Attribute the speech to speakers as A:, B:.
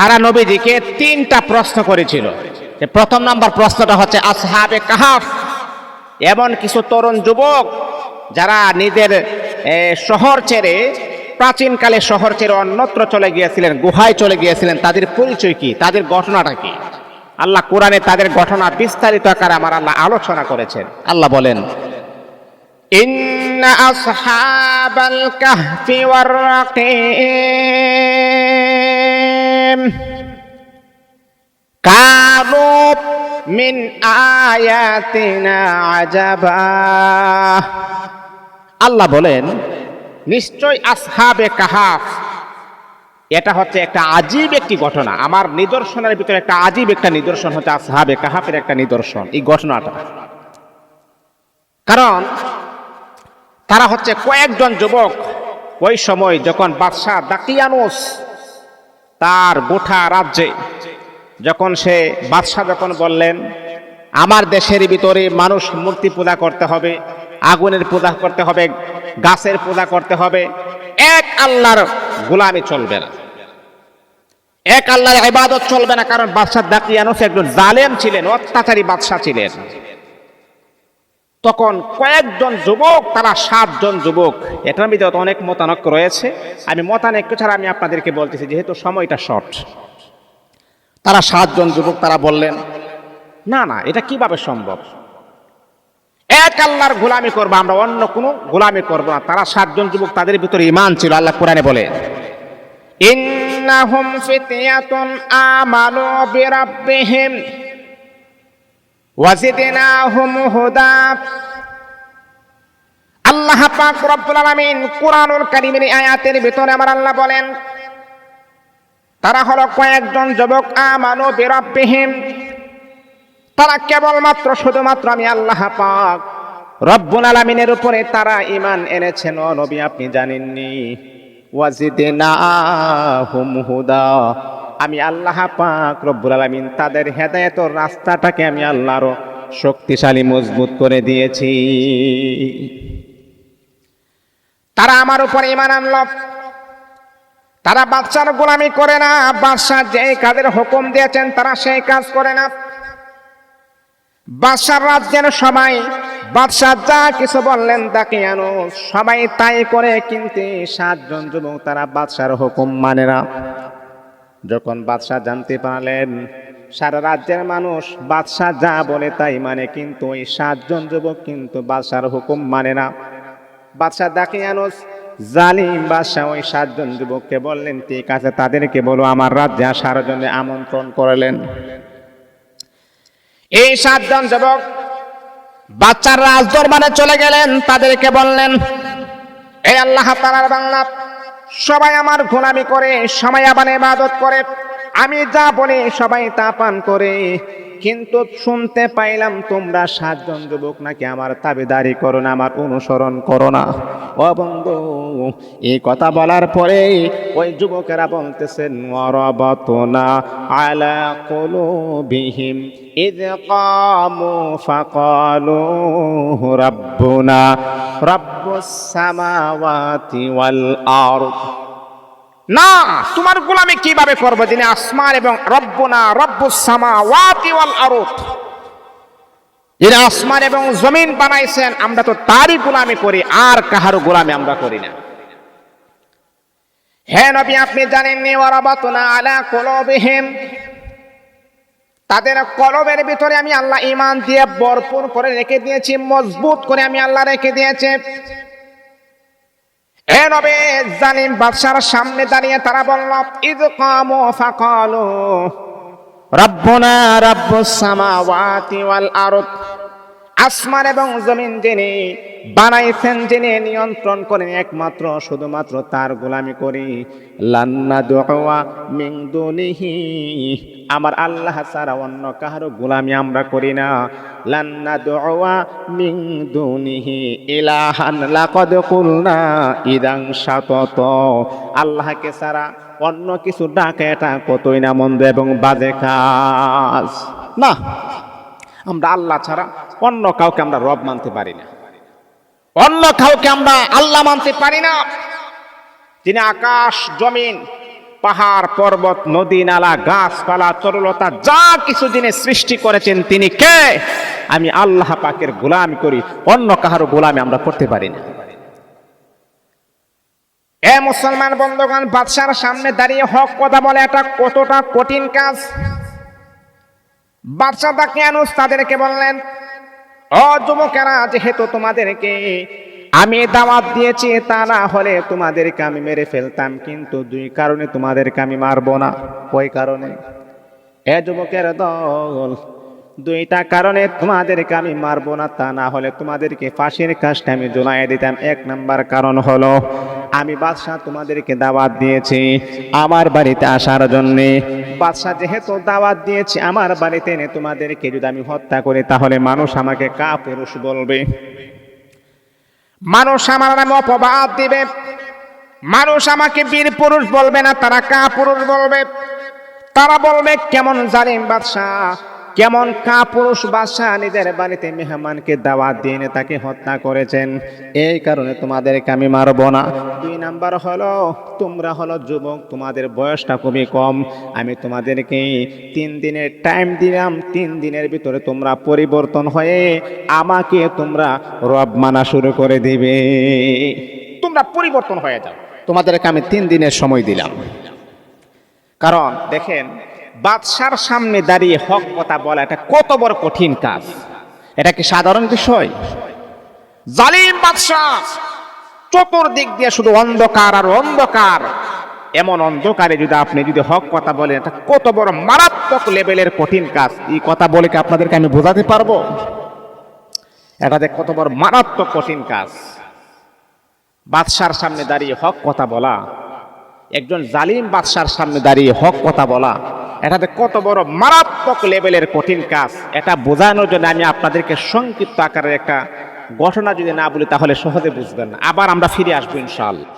A: তারা নবীজিকে তিনটা প্রশ্ন করেছিল। প্রথম নাম্বার প্রশ্নটা হচ্ছে, আসহাবে কাহাফ? এমন কিছু তরুণ যুবক যারা নিজের শহর ছেড়ে, প্রাচীনকালে শহর ছেড়ে অন্যত্র চলে গিয়েছিলেন, গুহায় চলে গিয়েছিলেন, তাদের পরিচয় কি? তাদের ঘটনাটা কি? আল্লাহ কোরআনে তাদের ঘটনা বিস্তারিত আকারে আমার আল্লাহ আলোচনা করেছেন। আল্লাহ বলেন, ইন্না আসহাবাল কাহফি ওয়ার রাকীম কারও মিন আল্লাহ বলেন নিশ্চয় আসহাবে কাহাফ। এটা হচ্ছে একটা আজীব একটি ঘটনা। আমার নিদর্শনের ভিতরে একটা আজীব একটা নিদর্শন হচ্ছে আসহাবে কাহাফের একটা নিদর্শন। এই ঘটনাটা। কারণ তারা হচ্ছে কয়েকজন যুবক। ওই সময় যখন বাদশাহ দাকিয়ানুস তার গোঠা রাজ্যে। যখন সে বাদশাহ যখন বললেন, আমার দেশের ভিতরে মানুষ মূর্তি পূজা করতে হবে, আগুনের পূজা করতে হবে, গাছের পূজা করতে হবে, এক আল্লাহর গোলামি চলবে না। এক আল্লাহর ইবাদত চলবে না, কারণ বাদশাহ দাকিয়ানুস একজন জালেম ছিলেন, অত্যাচারী বাদশাহ ছিলেন। তখন কয়েকজন যুবক, তারা সাতজন যুবক। এটার ভিতরে অনেক মতানক্য রয়েছে। আমি মতানক্য ছাড়া আমি আপনাদেরকে বলতেছি, যেহেতু সময়টা শর্ট তারা সাতজন যুবক, তারা বললেন, না না, এটা কীভাবে সম্ভব? এক আল্লাহর গোলামি করব, আমরা অন্য কোনো গোলামি করব না। তারা সাতজন যুবক, তাদের ভিতরে ইমান ছিল, আল্লাহ কোরআনে বলে। ইন্নাহুম ফিতয়াতুন আমানু বিরাব্বিহিম। ওয়াজিদনাহুম আল্লাহ পাক রব্বুল আলামিন আয়াতের ভিতরে আমার আল্লাহ বলেন, তারা হলো কয়েকজন যুবক, আমানু বিরাব্বিহিম। তারা কেবলমাত্র, শুধুমাত্র আমি আল্লাহ পাক রব্বুল আলামিনের উপরে তারা ঈমান এনেছেন। ও নবী, আপনি জানেননি। ওয়াজিদনাহুম হুদা। আমি আল্লাহ পাক রব্বুল আলামিন তাদের হেদায়েতর রাস্তাটাকে আমি আল্লাহর শক্তিশালী, মজবুত করে দিয়েছি। তারা আমার উপর ইমান আনল। তারা বাদশার গোলামি করে না, বাদশাহ যে কাজের হুকুম দিয়েছেন তারা সেই কাজ করে না। বাদশার রাজ্যের সবাই, বাদশাহ যা কিছু বললেন তাকে আনো সবাই তাই করে, কিন্তু সাতজন যুবক তারা বাদশার হুকুম মানে না। যখন বাদশাহ জানতে পারলেন, সারা রাজ্যের মানুষ বাদশাহ যা বলে তাই মানে কিন্তু ওই সাতজন যুবক কিন্তু বাদশার হুকুম মানে না। বাদশাহ দাকিয়ানুস জালিম বাদশাহ, ওই সাতজন যুবককে বললেন, ঠিক আছে, তাদেরকে বলো, আমার রাজ্যে আসার জন্য আমন্ত্রণ করলেন। এই সাতজন যুবক বাচ্চার রাজ দরবারে চলে গেলেন, তাদেরকে বললেন এই আল্লাহ তালার বাংলা সবাই আমার গোলামি করে, সবাই আবার ইবাদত করে। আমি যা বলি সবাই তা পান করে। কিন্তু শুনতে পাইলাম তোমরা সাতজন যুবক নাকি আমার তাবেদারি করো না, আমার অনুসরণ করো না। বন্ধু, এই কথা বলার পরে ওই যুবকেরা বলতেছেন, ওয়ারাবাতুনা আলা কুলুবিহিম ইয কামু ফাকালু রাব্বুনা। না, তোমার গোলামি কীভাবে করব? যিনি আসমান এবং ওয়াল আরদ যিনি আসমান এবং জমিন বানাইছেন, আমরা তো তারই গোলামি করি, আর কাহার গোলামি আমরা করি না। হ্যাঁ নবী, আপনি জানেননি ওয়ারাবাতুনা আলা কুলুবিহিম। তাদের কলমের ভিতরে আমি আল্লাহ ইমান দিয়ে বরপুর করে রেখে দিয়েছি, মজবুত করে আমি আল্লাহ রেখে দিয়েছে। এ নবে, জালিম বাদশার সামনে দাঁড়িয়ে তারা বলল, ইদ কামু ফাকালু, রব্বনা রব্বুস সামাওয়াতি ওয়াল আরদ। আসমান এবং জমিন যিনি বানাইছেন, যিনি নিয়ন্ত্রণ করেন, একমাত্র, শুধুমাত্র তার গোলামি করি। লান্না দোয়া মিং দুনিহি, আমার আল্লাহ ছাড়া অন্য কাহারও গোলামি আমরা করি না। লান্না দোয়া মিং দুনিহি, ইলাহান লাকদ কুলনা ইদাং সাতত আল্লাহকে ছাড়া অন্য কিছু ডাকে এটা কতই না মন্দ এবং বাজে কাজ। না আমরা আল্লাহ ছাড়া অন্য কাউকে আমরা রব মানতে পারি না। অন্য কাউকে আমরা আল্লাহ মানতে পারি না। যিনি আকাশ, জমিন, পাহাড়, পর্বত, নদী, নালা, গাছপালা, তরলতা, যা কিছু জিনিস সৃষ্টি করেছেন, তিনি কে? আমি আল্লাহ পাকের গোলামি করি, অন্য কাহারও গোলামি আমরা করতে পারি না। এ মুসলমান বন্ধুগণ, বাদশার সামনে দাঁড়িয়ে হক কথা বলে এটা কতটা কঠিন কাজ? বাদশাহ দাকিয়ানুস তাদেরকে বললেন, ও যুবকেরা, যেহেতু তোমাদেরকে আমি দাওয়াত দিয়েছি, তা না হলে তোমাদেরকে আমি মেরে ফেলতাম। কিন্তু দুই কারণে তোমাদেরকে আমি মারবো না। ওই কারণে? এ যুবকের দল দুইটা কারণে তোমাদেরকে আমি মারবো না, তা না হলে তোমাদেরকে ফাঁসির কাজটা আমি জোলাই দিতাম। এক নাম্বার কারণ হলো, আমি বাদশাহ তোমাদেরকে দাওয়াত দিয়েছি আমার বাড়িতে আসার জন্যে। বাদশাহ যেহেতু দাওয়াত দিয়েছি আমার বাড়িতে এনে তোমাদেরকে যদি আমি হত্যা করি, তাহলে মানুষ আমাকে কা পুরুষ বলবে। মানুষ আমার নামে অপবাদ দিবে। মানুষ আমাকে বীর পুরুষ বলবে না, তারা কা পুরুষ বলবে। তারা বলবে, কেমন জালিম বাদশাহ। কেমন কা পুরুষ বাদশাহ নিজের বাড়িতে মেহমানকে দাওয়াত দিয়ে তাকে হত্যা করেছেন? এই কারণে তোমাদেরকে আমি মারবো না। দুই নাম্বার হলো, তোমরা হলো যুবক, তোমাদের বয়সটা খুবই কম। আমি তোমাদেরকে তিন দিনের টাইম দিলাম, তিন দিনের ভিতরে তোমরা পরিবর্তন হয়ে আমাকে তোমরা রব মানা শুরু করে দিবে। তোমরা পরিবর্তন হয়ে যাও। তোমাদেরকে আমি তিন দিনের সময় দিলাম। কারণ, দেখেন বাদশার সামনে দাঁড়িয়ে হক কথা বলা এটা কত বড় কঠিন কাজ। এটা কি সাধারণ বিষয়? জালিম বাদশাহ চতুর্দিক দিয়ে শুধু অন্ধকার আর অন্ধকার। এমন অন্ধকারে যদি আপনি যদি হক কথা বলেন, এটা কত বড় মারাত্মক লেভেলের কঠিন কাজ। এই কথা বলে কি আপনাদেরকে আমি বোঝাতে পারব? এটা যে কত বড় মারাত্মক কঠিন কাজ। বাদশার সামনে দাঁড়িয়ে হক কথা বলা একজন জালিম বাদশার সামনে দাঁড়িয়ে হক কথা বলা। এটাতে কত বড় মারাত্মক লেভেলের কঠিন কাজ। এটা বোঝানোর জন্য আমি আপনাদেরকে সংক্ষিপ্ত আকারের একটা ঘটনা যদি না বলি, তাহলে সহজে বুঝবেন আবার আমরা ফিরে আসব ইনশাআল্লাহ।